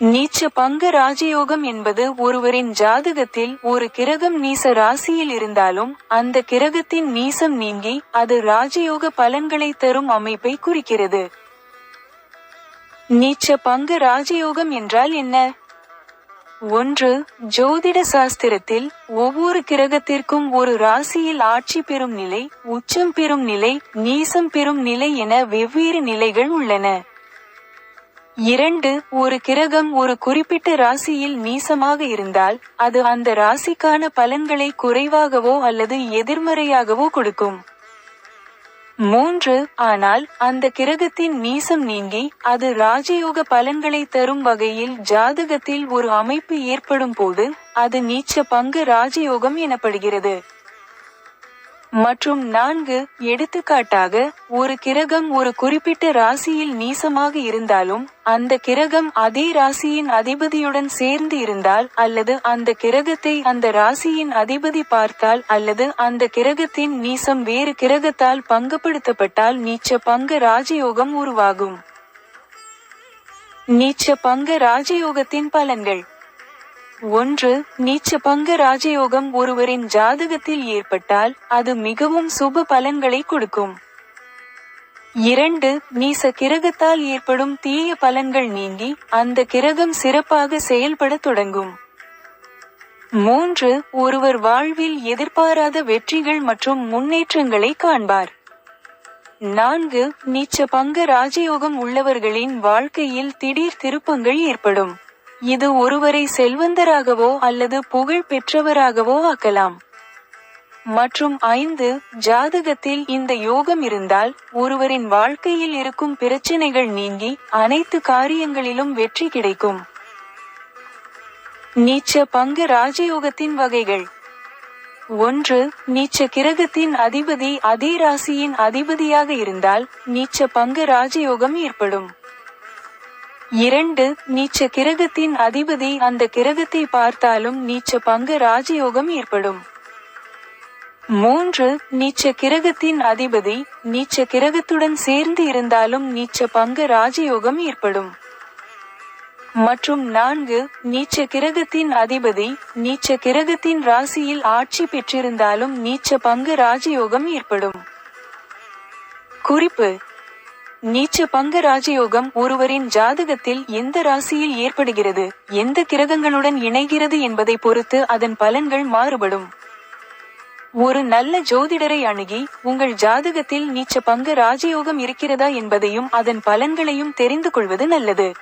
நீச்ச பங்க ராஜயோகம் என்பது ஒருவரின் ஜாதகத்தில் ஒரு கிரகம் நீச ராசியில் இருந்தாலும் அந்த கிரகத்தின் நீசம் நீங்கி அது ராஜயோக பலன்களை தரும் அமைப்பை குறிக்கிறது. நீச்ச பங்க ராஜயோகம் என்றால் என்ன? ஒன்று ஜோதிட சாஸ்திரத்தில் ஒவ்வொரு கிரகத்திற்கும் ஒரு ராசியில் ஆட்சி பெறும் நிலை உச்சம் பெறும் நிலை நீசம் பெறும் நிலை என வெவ்வேறு நிலைகள் உள்ளன. இரண்டு ஒரு கிரகம் ஒரு குறிப்பிட்ட ராசியில் நீசமாக இருந்தால் அது அந்த ராசிக்கான பலன்களை குறைவாகவோ அல்லது எதிர்மறையாகவோ கொடுக்கும். மூன்று ஆனால் அந்த கிரகத்தின் நீசம் நீங்கி அது ராஜயோக பலன்களை தரும் வகையில் ஜாதகத்தில் ஒரு அமைப்பு ஏற்படும் போது அது நீச்ச பங்கு ராஜயோகம் எனப்படுகிறது. மற்றும் நான்கு எடுத்துக்காட்டாக ஒரு கிரகம் ஒரு குறிப்பிட்ட ராசியில் நீசமாக இருந்தாலும் அந்த கிரகம் அதே ராசியின் அதிபதியுடன் சேர்ந்து இருந்தால் அல்லது அந்த கிரகத்தை அந்த ராசியின் அதிபதி பார்த்தால் அல்லது அந்த கிரகத்தின் நீசம் வேறு கிரகத்தால் பங்குபடுத்தப்பட்டால் நீச்ச பங்க ராஜயோகம் உருவாகும். நீச்ச பங்க ராஜயோகத்தின் பலன்கள். ஒன்று நீச்ச பங்க ராஜயோகம் ஒருவரின் ஜாதகத்தில் ஏற்பட்டால் அது மிகவும் சுப பலன்களை கொடுக்கும். இரண்டு நீச கிரகத்தால் ஏற்படும் தீய பலன்கள் நீங்கி அந்த கிரகம் சிறப்பாக செயல்பட தொடங்கும். மூன்று ஒருவர் வாழ்வில் எதிர்பாராத வெற்றிகள் மற்றும் முன்னேற்றங்களை காண்பார். நான்கு நீச்ச பங்க ராஜயோகம் உள்ளவர்களின் வாழ்க்கையில் திடீர் திருப்பங்கள் ஏற்படும். இது ஒருவரை செல்வந்தராகவோ அல்லது புகழ் பெற்றவராகவோ ஆக்கலாம். மற்றும் ஐந்து ஜாதகத்தில் இந்த யோகம் இருந்தால் ஒருவரின் வாழ்க்கையில் இருக்கும் பிரச்சனைகள் நீங்கி அனைத்து காரியங்களிலும் வெற்றி கிடைக்கும். நீச்ச பங்கு ராஜயோகத்தின் வகைகள். ஒன்று நீச்ச கிரகத்தின் அதிபதி அதே ராசியின் அதிபதியாக இருந்தால் நீச்ச பங்கு ராஜயோகம் ஏற்படும். இரண்டு நீச்ச கிரகத்தின் அதிபதி அந்த கிரகத்தை பார்த்தாலும் நீச்ச பங்கு ராஜயோகம் ஏற்படும். மூன்று நீச்ச கிரகத்தின் அதிபதி நீச்ச கிரகத்துடன் சேர்ந்து இருந்தாலும் நீச்ச பங்கு ராஜயோகம் ஏற்படும். மற்றும் நான்கு நீச்ச கிரகத்தின் அதிபதி நீச்ச கிரகத்தின் ராசியில் ஆட்சி பெற்றிருந்தாலும் நீச்ச பங்கு ராஜயோகம் ஏற்படும். குறிப்பு நீச்ச பங்க ராஜயோகம் ஒருவரின் ஜாதகத்தில் எந்த ராசியில் ஏற்படுகிறது? எந்த கிரகங்களுடன் இணைகிறது என்பதை பொறுத்து அதன் பலன்கள் மாறுபடும். ஒரு நல்ல ஜோதிடரை அணுகி உங்கள் ஜாதகத்தில் நீச்ச பங்க ராஜயோகம் இருக்கிறதா என்பதையும் அதன் பலன்களையும் தெரிந்து கொள்வது நல்லது.